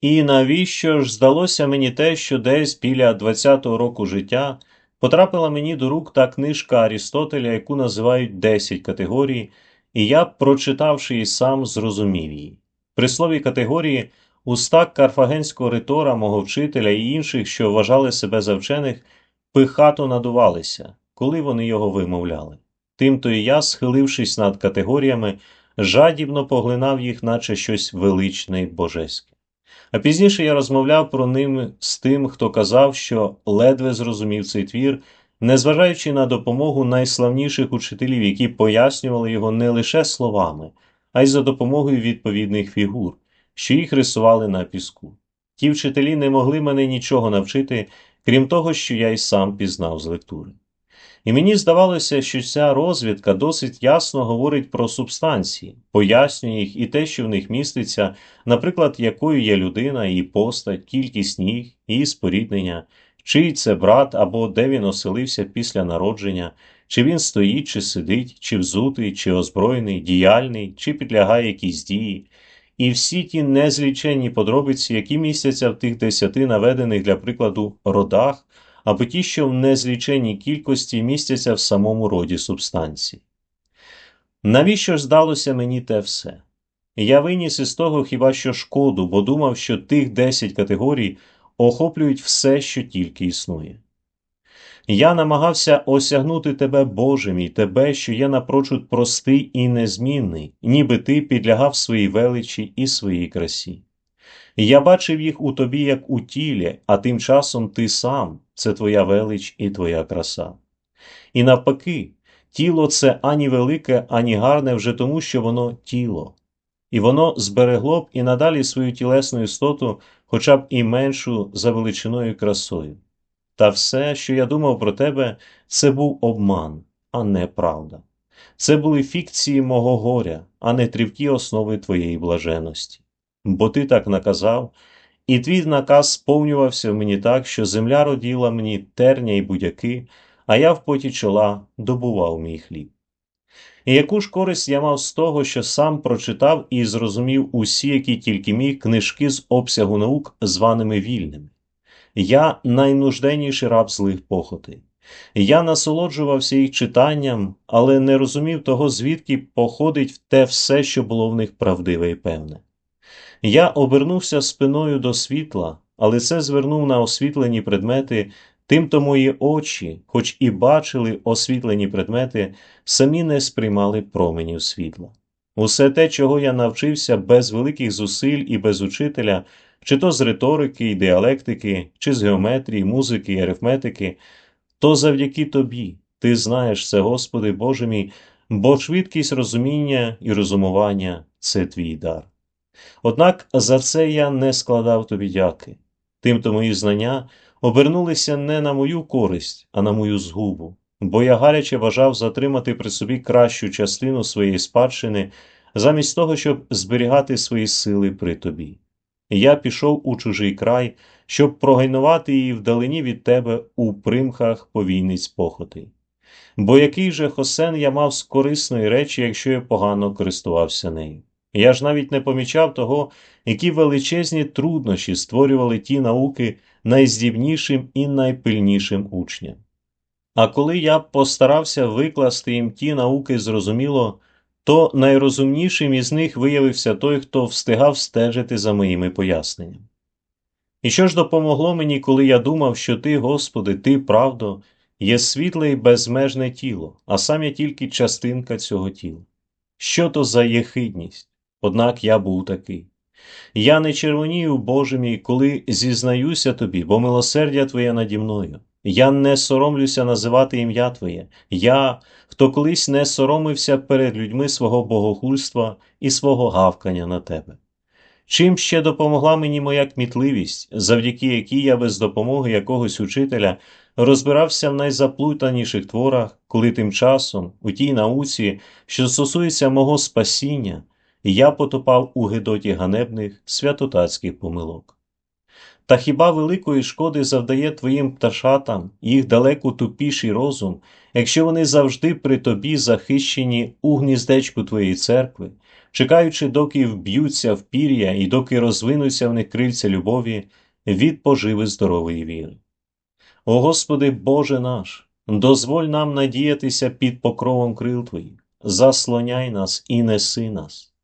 І навіщо ж здалося мені те, що десь біля 20-го року життя потрапила мені до рук та книжка Арістотеля, яку називають 10 категорій, і я, прочитавши її сам, зрозумів її. При слові категорії уста карфагенського ритора, мого вчителя і інших, що вважали себе за вчених, пихато надувалися, коли вони його вимовляли. Тимто і я, схилившись над категоріями, жадібно поглинав їх, наче щось величне й божеське. А пізніше я розмовляв про ним з тим, хто казав, що ледве зрозумів цей твір, незважаючи на допомогу найславніших учителів, які пояснювали його не лише словами, а й за допомогою відповідних фігур, що їх рисували на піску. Ті вчителі не могли мене нічого навчити, крім того, що я й сам пізнав з лектури. І мені здавалося, що ця розвідка досить ясно говорить про субстанції, пояснює їх і те, що в них міститься, наприклад, якою є людина, її постать, кількість ніг, її споріднення, чий це брат або де він оселився після народження, чи він стоїть, чи сидить, чи взутий, чи озброєний, діяльний, чи підлягає якійсь дії. І всі ті незліченні подробиці, які містяться в тих десяти наведених для прикладу родах або ті, що в незліченій кількості містяться в самому роді субстанції. Навіщо здалося мені те все? Я виніс із того хіба що шкоду, бо думав, що тих 10 категорій охоплюють все, що тільки існує. Я намагався осягнути тебе Божим і тебе, що є напрочуд простий і незмінний, ніби ти підлягав своїй величі і своїй красі. Я бачив їх у тобі, як у тілі, а тим часом ти сам це твоя велич і твоя краса. І навпаки, тіло це ані велике, ані гарне вже тому, що воно тіло, і воно зберегло б і надалі свою тілесну істоту, хоча б і меншу за величиною красою. Та все, що я думав про тебе, це був обман, а не правда. Це були фікції мого горя, а не трівкі основи твоєї блаженості бо ти так наказав, і твій наказ сповнювався мені так, що земля роділа мені терня й будяки, а я в поті чола добував мій хліб. І яку ж користь я мав з того, що сам прочитав і зрозумів усі, які тільки міг книжки з обсягу наук, званими вільними. Я найнужденніший раб злих похоти. Я насолоджувався їх читанням, але не розумів того, звідки походить те все, що було в них правдиве і певне. Я обернувся спиною до світла, але це звернув на освітлені предмети, тимто мої очі, хоч і бачили освітлені предмети, самі не сприймали променів світла. Усе те, чого я навчився без великих зусиль і без учителя, чи то з риторики і діалектики, чи з геометрії, музики і арифметики, то завдяки тобі, ти знаєш це, Господи Боже мій, бо швидкість розуміння і розумування це твій дар. Однак за це я не складав тобі дяки. Тимто мої знання обернулися не на мою користь, а на мою згубу, бо я гаряче бажав затримати при собі кращу частину своєї спадщини, замість того, щоб зберігати свої сили при тобі. Я пішов у чужий край, щоб прогайнувати її вдалині від тебе у примхах повійниць похоти. Бо який же хосен я мав з корисної речі, якщо я погано користувався нею. Я ж навіть не помічав того, які величезні труднощі створювали ті науки найздібнішим і найпильнішим учням. А коли я постарався викласти їм ті науки зрозуміло, то найрозумнішим із них виявився той, хто встигав стежити за моїми поясненнями. І що ж допомогло мені, коли я думав, що ти, Господи, ти, правдо, є світле і безмежне тіло, а сам я тільки частинка цього тіла. Що то за єхидність? Однак я був такий. Я не червонію, Боже мій, коли зізнаюся тобі, бо милосердя Твоє наді мною. Я не соромлюся називати ім'я Твоє, я, хто колись не соромився перед людьми свого богохульства і свого гавкання на тебе. Чим ще допомогла мені моя кмітливість, завдяки якій я без допомоги якогось учителя розбирався в найзаплутаніших творах, коли тим часом, у тій науці, що стосується мого спасіння, я потопав у гидоті ганебних святотатських помилок. Та хіба великої шкоди завдає твоїм пташатам їх далеко тупіший розум, якщо вони завжди при тобі захищені у гніздечку твоєї церкви, чекаючи, доки вб'ються в пір'я і доки розвинуться в них крильця любові від поживи здорової віри. О Господи Боже наш, дозволь нам надіятися під покровом крил Твоїх, заслоняй нас і неси нас.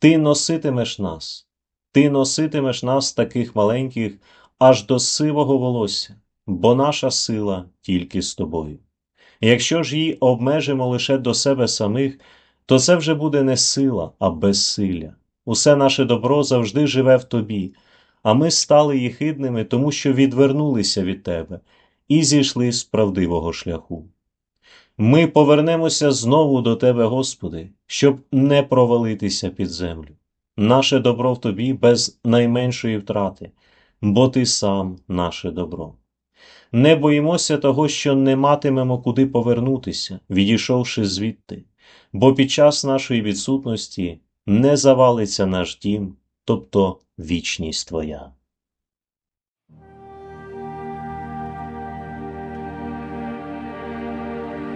Ти носитимеш нас, ти носитимеш нас таких маленьких аж до сивого волосся, бо наша сила тільки з тобою. Якщо ж її обмежимо лише до себе самих, то це вже буде не сила, а безсилля. Усе наше добро завжди живе в тобі, а ми стали єхидними, тому що відвернулися від тебе і зійшли з правдивого шляху. Ми повернемося знову до Тебе, Господи, щоб не провалитися під землю. Наше добро в Тобі без найменшої втрати, бо Ти сам наше добро. Не боїмося того, що не матимемо куди повернутися, відійшовши звідти, бо під час нашої відсутності не завалиться наш дім, тобто вічність Твоя.